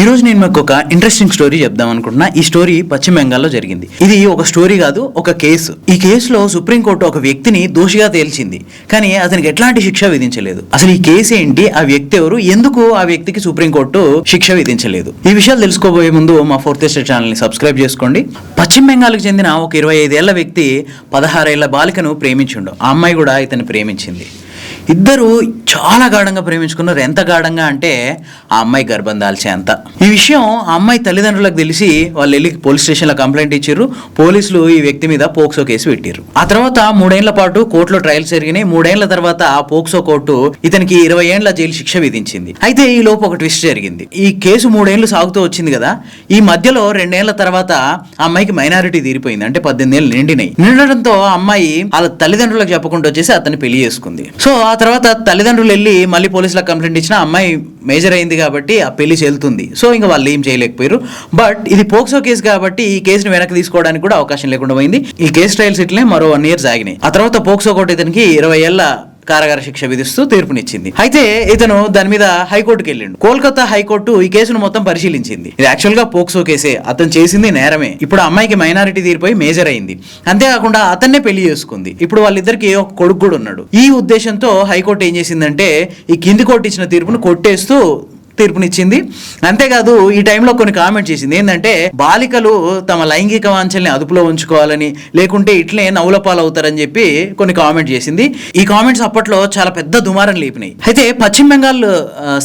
ఈరోజు నేను మీకు ఒక ఇంట్రెస్టింగ్ స్టోరీ చెప్దాం అనుకుంటున్నా. ఈ స్టోరీ పశ్చిమ బెంగాల్లో జరిగింది. ఇది ఒక స్టోరీ కాదు ఒక కేసు. ఈ కేసులో సుప్రీంకోర్టు ఒక వ్యక్తిని దోషిగా తేల్చింది. కానీ అతనికి ఎట్లాంటి శిక్ష విధించలేదు. అసలు ఈ కేసు ఏంటి? ఆ వ్యక్తి ఎవరు? ఎందుకు ఆ వ్యక్తికి సుప్రీంకోర్టు శిక్ష విధించలేదు? ఈ విషయాలు తెలుసుకోబోయే ముందు మా ఫోర్త్ స్టేట్ ఛానల్ని సబ్స్క్రైబ్ చేసుకోండి. పశ్చిమ బెంగాల్కి చెందిన ఒక ఇరవై ఐదేళ్ళ వ్యక్తి పదహారేళ్ళ బాలికను ప్రేమించుండు. ఆ అమ్మాయి కూడా ఇతను ప్రేమించింది. ఇద్దరు చాలా గాఢంగా ప్రేమించుకున్నారు. ఎంత గాఢంగా అంటే ఆ అమ్మాయి గర్భం దాల్చే అంత. ఈ విషయం ఆ అమ్మాయి తల్లిదండ్రులకు తెలిసి వాళ్ళు వెళ్ళి పోలీస్ స్టేషన్లో కంప్లైంట్ ఇచ్చారు. పోలీసులు ఈ వ్యక్తి మీద పోక్సో కేసు పెట్టారు ఆ తర్వాత మూడేళ్ళ పాటు కోర్టులో ట్రయల్స్ జరిగినాయి. మూడేళ్ళ తర్వాత ఆ పోక్సో కోర్టు ఇతనికి ఇరవై ఏళ్ళ జైలు శిక్ష విధించింది. అయితే ఈ లోపు ఒక ట్విస్ట్ జరిగింది. ఈ కేసు మూడేళ్ళు సాగుతూ వచ్చింది కదా ఈ మధ్యలో రెండేళ్ళ తర్వాత ఆ అమ్మాయికి మైనారిటీ తీరిపోయింది. అంటే పద్దెనిమిది ఏళ్ళు నిండినాయి. నిండడంతో ఆ అమ్మాయి వాళ్ళ తల్లిదండ్రులకు చెప్పకుండా వచ్చేసి అతన్ని పెళ్ళి చేసుకుంది. సో ఆ తర్వాత తల్లిదండ్రులు వెళ్ళి మళ్ళీ పోలీసులకు కంప్లైంట్ ఇచ్చిన అమ్మాయి మేజర్ అయింది కాబట్టి ఆ పెళ్ళి చెల్లుతుంది సో ఇంకా వాళ్ళు ఏం చేయలేకపోయారు. బట్ ఇది పోక్సో కేసు కాబట్టి ఈ కేసును వెనక్కి తీసుకోవడానికి కూడా అవకాశం లేకుండా పోయింది. ఈ కేసు ట్రయల్స్ ఇట్లే మరో వన్ ఇయర్ సాగినాయి. ఆ తర్వాత పోక్సో కోర్టు ఇతనికి ఇరవై ఏళ్ళ కారాగార శిక్ష విధిస్తూ తీర్పునిచ్చింది. అయితే ఇతను దాని మీద హైకోర్టుకి వెళ్ళిండు కోల్కతా హైకోర్టు ఈ కేసును మొత్తం పరిశీలించింది. ఇది యాక్చువల్గా పోక్సో కేసే. అతను చేసింది నేరమే. ఇప్పుడు ఆ అమ్మాయికి మైనారిటీ తీరిపోయి మేజర్ అయింది. అంతేకాకుండా అతన్నే పెళ్ళి చేసుకుంది. ఇప్పుడు వాళ్ళిద్దరికి ఒక కొడుకు కూడా ఉన్నాడు. ఈ ఉద్దేశంతో హైకోర్టు ఏం చేసిందంటే ఈ కింది కోర్టు ఇచ్చిన తీర్పును కొట్టేస్తూ తీర్పునిచ్చింది. అంతేకాదు ఈ టైంలో కొన్ని కామెంట్ చేసింది. ఏంటంటే బాలికలు తమ లైంగిక వాంఛల్ని అదుపులో ఉంచుకోవాలని లేకుంటే ఇట్లే నవ్వుల అవుతారని చెప్పి కొన్ని కామెంట్ చేసింది. ఈ కామెంట్స్ అప్పట్లో చాలా పెద్ద దుమారం లేపినాయి. అయితే పశ్చిమ బెంగాల్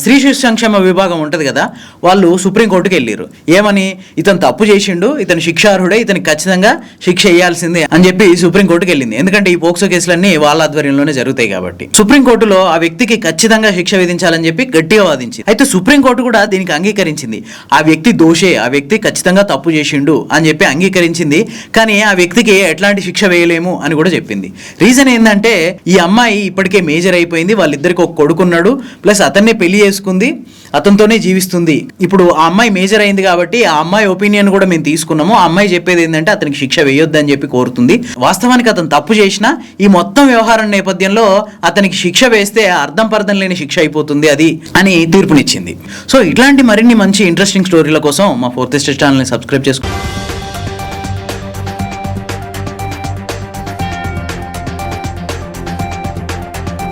స్త్రీ శిశు సంక్షేమ విభాగం ఉంటుంది కదా వాళ్ళు సుప్రీంకోర్టుకి వెళ్ళారు ఏమని? ఇతను తప్పు చేసిండు ఇతను శిక్షార్హుడే ఇతనికి ఖచ్చితంగా శిక్ష వేయాల్సిందే అని చెప్పి సుప్రీంకోర్టుకి వెళ్ళింది. ఎందుకంటే ఈ పోక్సో కేసులన్నీ వాళ్ళ ఆధ్వర్యంలోనే జరుగుతాయి కాబట్టి. సుప్రీంకోర్టులో ఆ వ్యక్తికి ఖచ్చితంగా శిక్ష విధించాలని చెప్పి గట్టిగా వాదించింది. అయితే సుప్రీంకోర్టు కూడా దీనికి అంగీకరించింది. ఆ వ్యక్తి దోషే ఆ వ్యక్తి ఖచ్చితంగా తప్పు చేసిండు అని చెప్పి అంగీకరించింది. కానీ ఆ వ్యక్తికి ఎట్లాంటి శిక్ష వేయలేము అని కూడా చెప్పింది. రీజన్ ఏంటంటే ఈ అమ్మాయి ఇప్పటికే మేజర్ అయిపోయింది వాళ్ళిద్దరికి ఒక కొడుకున్నాడు ప్లస్ అతన్నే పెళ్ళి చేసుకుంది అతనితోనే జీవిస్తుంది. ఇప్పుడు ఆ అమ్మాయి మేజర్ అయింది కాబట్టి ఆ అమ్మాయి ఒపీనియన్ కూడా మేము తీసుకున్నాము. ఆ అమ్మాయి చెప్పేది ఏంటంటే అతనికి శిక్ష వేయొద్దని చెప్పి కోరుతుంది. వాస్తవానికి అతను తప్పు చేసినా ఈ మొత్తం వ్యవహారం నేపథ్యంలో అతనికి శిక్ష వేస్తే అర్థం పర్థం లేని శిక్ష అయిపోతుంది అది అని తీర్పునిచ్చింది. సో ఇట్లాంటి మరిన్ని మంచి ఇంట్రెస్టింగ్ స్టోరీల కోసం మా ఫోర్త్ స్టేట్ ఛానల్ని సబ్స్క్రైబ్ చేసుకోండి